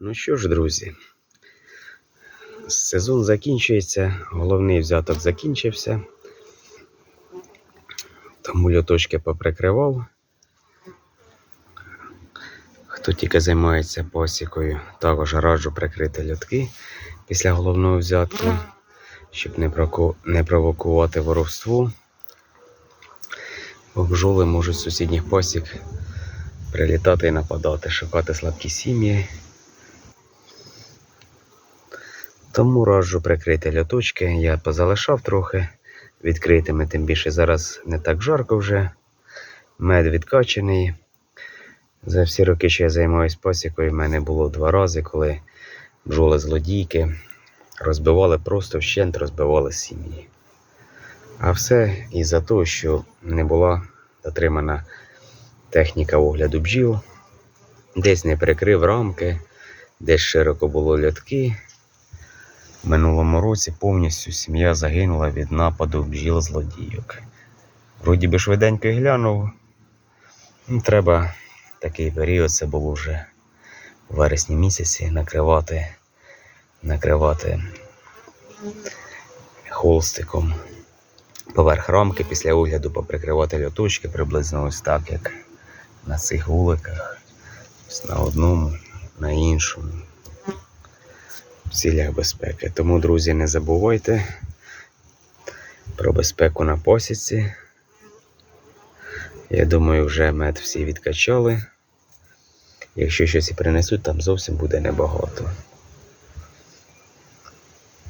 Ну що ж, друзі, сезон закінчується, головний взяток закінчився. Тому льоточки поприкривав. Хто тільки займається посікою, також раджу прикрити льотки після головного взятку, щоб не, проку... не провокувати воровство. Бо бджоли можуть з сусідніх посік прилітати і нападати, шукати слабкі сім'ї. Тому раджу прикрити льоточки. Я позалишав трохи відкритими, тим більше зараз не так жарко вже. Мед відкачений. За всі роки, що я займаюся пасікою, в мене було два рази, коли бджоли злодійки розбивали просто вщент, розбивали сім'ї. А все із-за того, що не була дотримана техніка огляду бджіл, десь не перекрив рамки, десь широко було льотки. Минулому році повністю сім'я загинула від нападу бджіл злодійок. Вроді би швиденько глянув. Ну, треба такий період, це було вже у вересні місяці, накривати, накривати холстиком поверх рамки після огляду поприкривати льоточки приблизно ось так, як на цих вуликах. Ось на одному, на іншому. Цілях безпеки. Тому, друзі, не забувайте про безпеку на посіці. Я думаю, вже мед всі відкачали. Якщо щось і принесуть, там зовсім буде небагато.